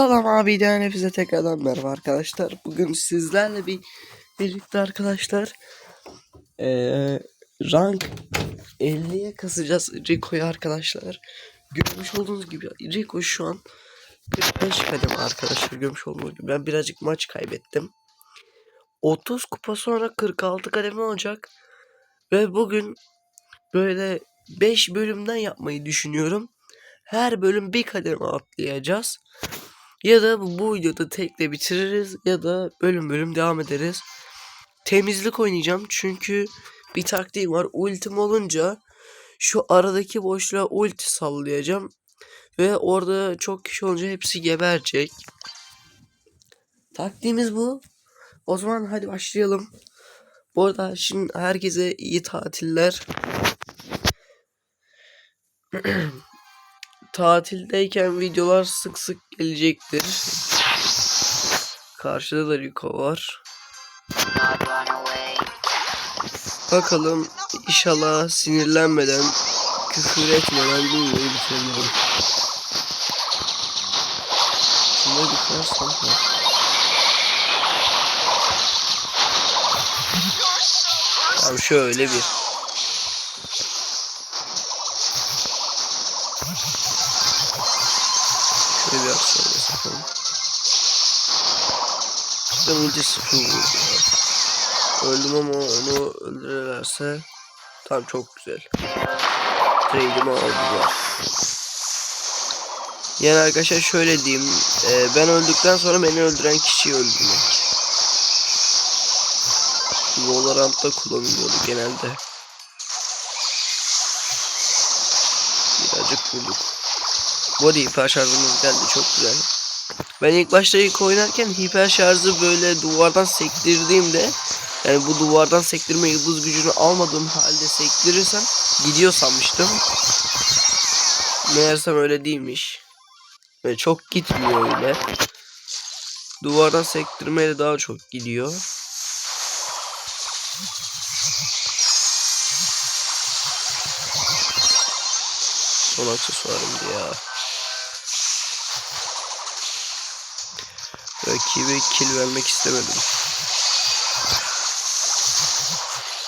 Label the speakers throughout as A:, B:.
A: Salam abiden hepinize tekrardan merhaba arkadaşlar. Bugün sizlerle bir birlikte arkadaşlar eee, rank 50'ye kasacağız Rico'yu arkadaşlar. Görmüş olduğunuz gibi Rico şu an 45 kademe arkadaşlar görmüş olduğunuz gibi. Ben birazcık maç kaybettim. 30 kupa sonra 46 kademe olacak. Ve bugün böyle 5 bölümden yapmayı düşünüyorum. Her bölüm bir kademe atlayacağız. Ya da bu, videoda tekle bitiririz ya da bölüm bölüm devam ederiz. Temizlik oynayacağım çünkü bir taktiğim var. Ultim olunca şu aradaki boşluğa ulti sallayacağım. Ve orada çok kişi olunca hepsi geberecek. Taktiğimiz bu. O zaman hadi başlayalım. Bu arada şimdi herkese iyi tatiller. Tatildeyken videolar sık sık gelecektir. Karşıda da Rico var. Bakalım inşallah sinirlenmeden, küfür etmeden videoyu bitirebilirim. Şunları bir kırarsam ya. Tamam şöyle bir. Vurdu ya. Öldüm ama onu öldürürlerse tam çok güzel. Trade'imi aldılar. Yani arkadaşlar şöyle diyeyim. e, ben öldükten sonra beni öldüren kişiyi öldürmek. Valorant'ta kullanılıyordu genelde. Birazcık vurduk. Arada hiper geldi çok güzel. Ben ilk başta ilk oynarken hiper şarjı böyle duvardan sektirdiğimde yani bu duvardan sektirme yıldız gücünü almadığım halde sektirirsem gidiyor sanmıştım. Meğersem öyle değilmiş. Ve çok gitmiyor öyle. Duvardan sektirmeyle daha çok gidiyor. Son aksesuarımdı ya. Rakibe kill vermek istemedim.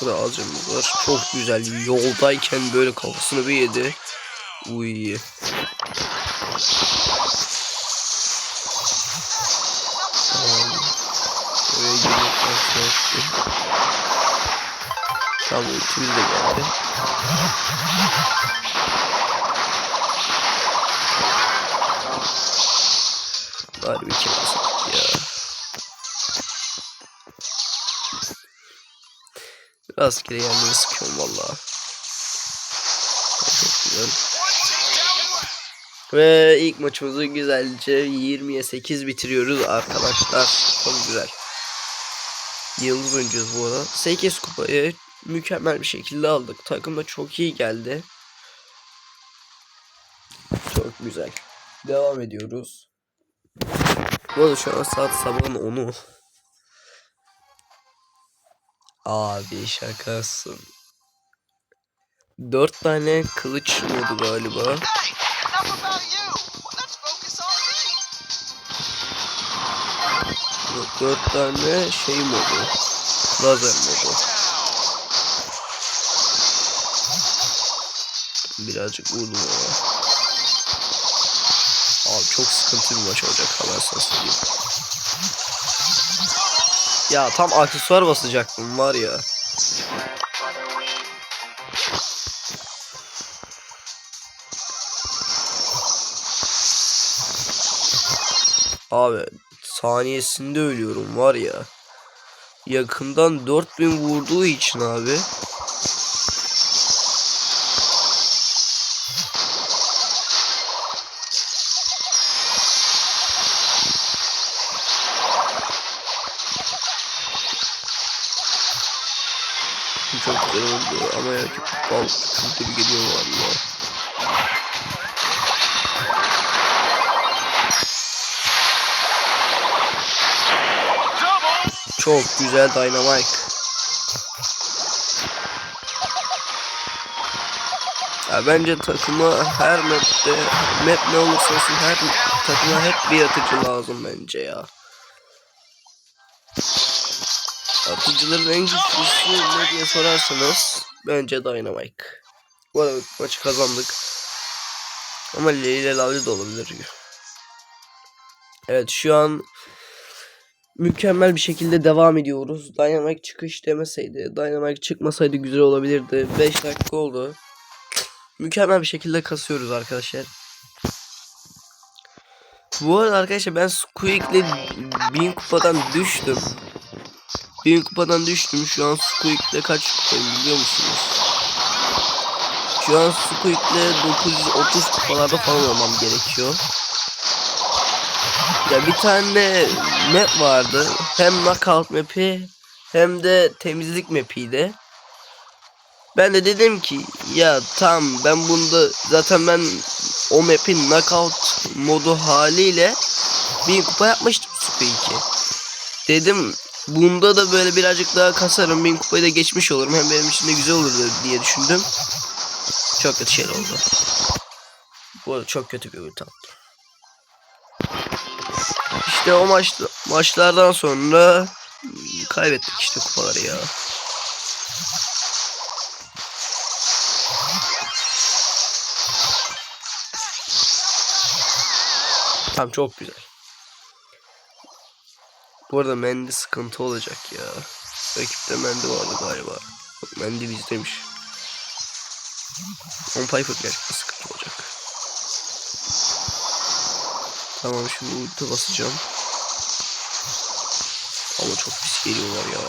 A: Burada alcımız var. Çok güzel. Yoldayken böyle kafasını bir yedi. Uy. Tamam. Oraya ultimiz de geldi. Bari bir Rastgele yerleri sıkıyorum valla. Ve ilk maçımızı güzelce 20'ye 8 bitiriyoruz arkadaşlar. Çok güzel. Yıldız oyuncuyuz bu arada. 8 kupayı mükemmel bir şekilde aldık. Takım da çok iyi geldi. Çok güzel. Devam ediyoruz. Bu arada şu an saat sabahın 10'u. Abi şakasın. Dört tane kılıç modu galiba. Yok, Dört tane şey modu. Lazer modu. Birazcık vurdum ya. Abi çok sıkıntı bir maç olacak haber sana söyleyeyim. Ya tam aksesuar basacaktım var ya. Abi saniyesinde ölüyorum var ya. Yakından 4000 vurduğu için abi. Çok güzel ama ya çok bal gibi geliyor valla. Çok güzel Dynamite. Ya bence takımı her map'te map ne olursa olsun her takıma hep bir atıcı lazım bence ya. Atıcıların en güçlüsü ne diye sorarsanız bence Dynamite. Bu arada maçı kazandık. Ama Leyle Lavli de olabilir. Evet şu an mükemmel bir şekilde devam ediyoruz. Dynamite çıkış demeseydi, Dynamite çıkmasaydı güzel olabilirdi. 5 dakika oldu. Mükemmel bir şekilde kasıyoruz arkadaşlar. Bu arada arkadaşlar ben Squeak'le 1000 kupadan düştüm. 1000 kupadan düştüm. Şu an Squeak'le kaç kupayım biliyor musunuz? Şu an Squeak'le 930 kupalarda falan olmam gerekiyor. Ya bir tane map vardı. Hem knockout map'i hem de temizlik map'iydi. Ben de dedim ki ya tamam ben bunda zaten ben o map'in knockout modu haliyle bir kupa yapmıştım Squeak'i. Dedim bunda da böyle birazcık daha kasarım bin kupayı da geçmiş olurum hem benim için de güzel olur diye düşündüm. Çok kötü şeyler oldu. Bu arada çok kötü bir ulti. İşte o maç maçlardan sonra kaybettik işte kupaları ya. Tamam çok güzel. Bu arada Mendi sıkıntı olacak ya. Rakipte Mendi vardı galiba. Bak Mendi bizdeymiş. On Piper gerçekten sıkıntı olacak. Tamam şimdi ulti basacağım. Ama çok pis geliyorlar ya.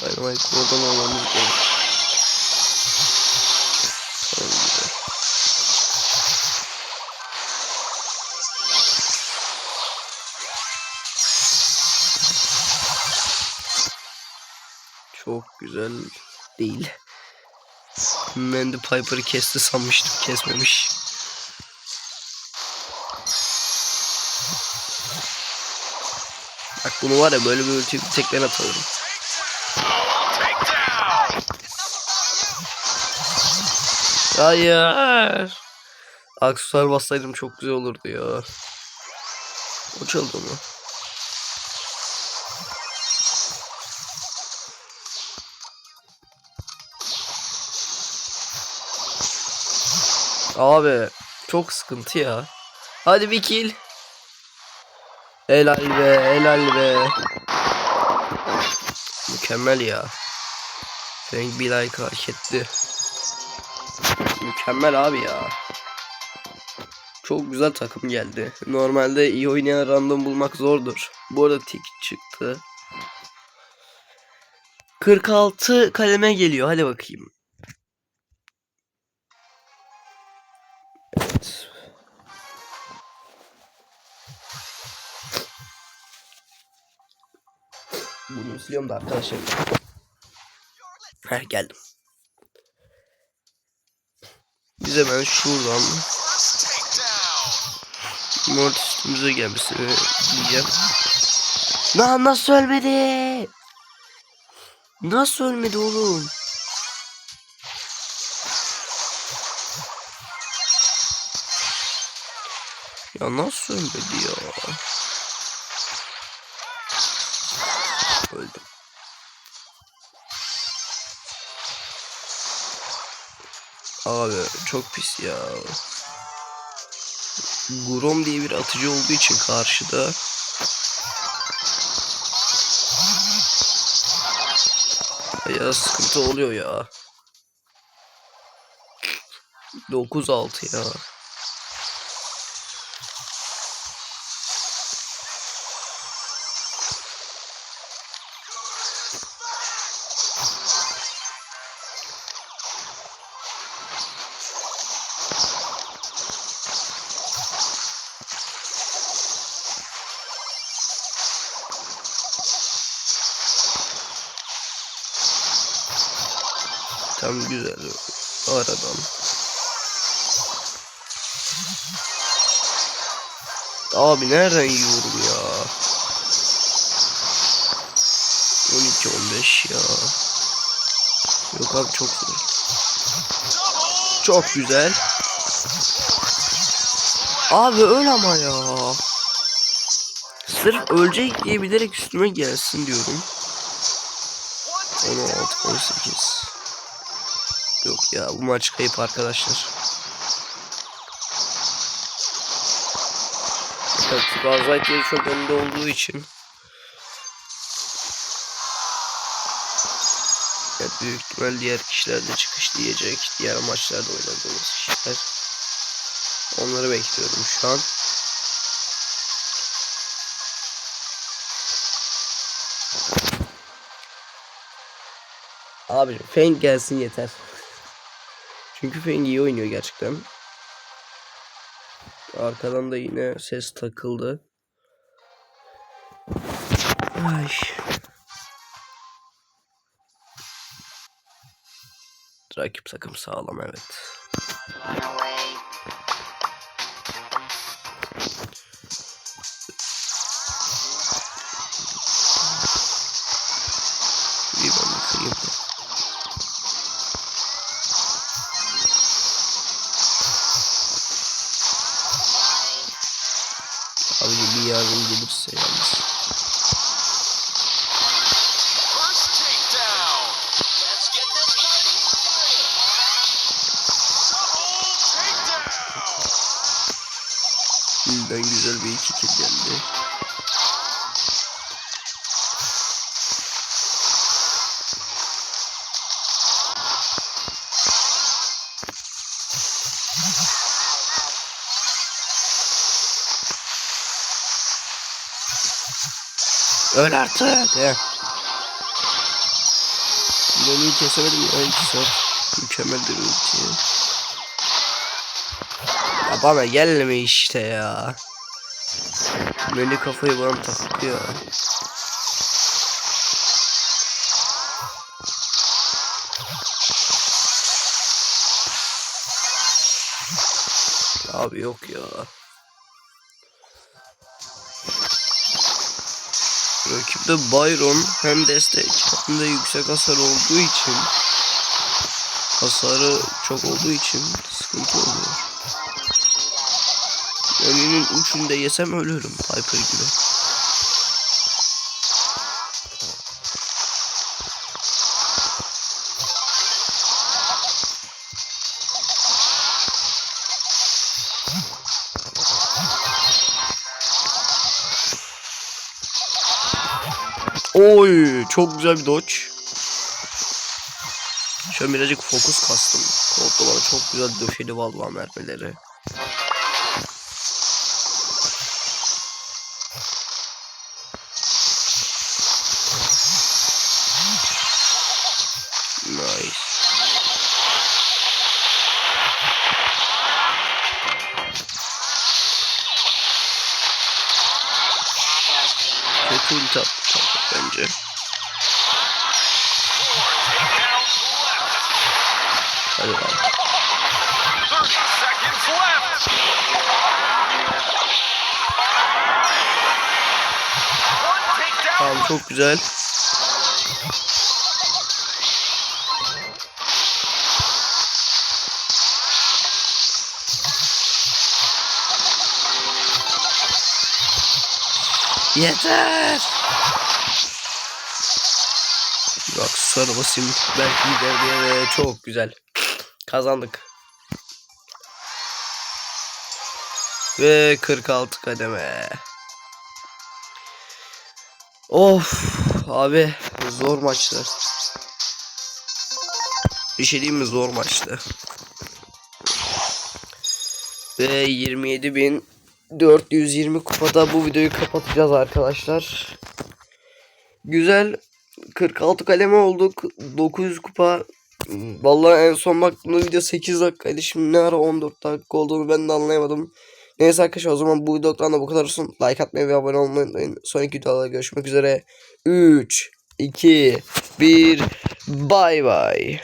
A: Dynamite oradan almamız gerek. Değil. Mandy Piper'ı kesti sanmıştım. Kesmemiş. Bak bunu var ya böyle bir ulti bir tek ben atarım. Hayır. Aksesuar bassaydım çok güzel olurdu ya. O çaldı mı? Abi çok sıkıntı ya. Hadi bir kill. Helal be, helal be. Mükemmel ya. Frank bir like hak etti. Mükemmel abi ya. Çok güzel takım geldi. Normalde iyi oynayan random bulmak zordur. Bu arada tik çıktı. 46 kaleme geliyor. Hadi bakayım. Bunu siliyorum da arkadaşlar. Heh geldim. Biz hemen şuradan. Mort üstümüze gelmesini diyeceğim. Lan nasıl ölmedi? Nasıl ölmedi oğlum? Ya nasıl ölmedi ya? Öldüm. Abi çok pis ya. Grom diye bir atıcı olduğu için karşıda ya sıkıntı oluyor ya. 9-6 ya. Tam güzel aradan. Abi nereden yiyorum ya? 12 15 ya. Yok abi çok zor. Çok güzel. Abi öl ama ya. Sırf ölecek diye bilerek üstüme gelsin diyorum. 16, 18. Yok ya bu maç kayıp arkadaşlar. Evet, yeri çok önde olduğu için. Ya büyük ihtimal diğer kişiler de çıkış diyecek. Diğer maçlarda oynadığımız kişiler. Onları bekliyorum şu an. Abi Feng gelsin yeter. Çünkü Feng iyi oynuyor gerçekten. Arkadan da yine ses takıldı. Ay. Rakip takım sağlam evet. Şimdiden güzel bir iki geldi. Öl artık. He. Beni kesemedim ya iki saat. Mükemmel bir ulti. Bana gelme işte ya. Beni kafayı bana takıyor. Abi yok ya. Rakipte Byron hem destek hem de yüksek hasar olduğu için hasarı çok olduğu için sıkıntı oluyor. Önünün uçunda yesem ölürüm Piper gibi. Oy çok güzel bir dodge. An birazcık fokus kastım. Koltuğu bana çok güzel döşedi vallahi mermileri. Ulti attı bence. Hadi bakalım.
B: 30 seconds left. One takedown.
A: Tamam çok güzel. Yeter. Bak sarı basayım belki gider diye ve çok güzel. Kazandık. Ve 46 kademe. Of abi zor maçtı. Bir şey diyeyim mi zor maçtı. Ve 27.420 kupada bu videoyu kapatacağız arkadaşlar. Güzel 46 kaleme olduk. 900 kupa. Vallahi en son baktığımda video 8 dakikaydı. Şimdi ne ara 14 dakika olduğunu ben de anlayamadım. Neyse arkadaşlar o zaman bu videodan da bu kadar olsun. Like atmayı ve abone olmayı unutmayın. Sonraki videolarda görüşmek üzere. 3, 2, 1, bay bay.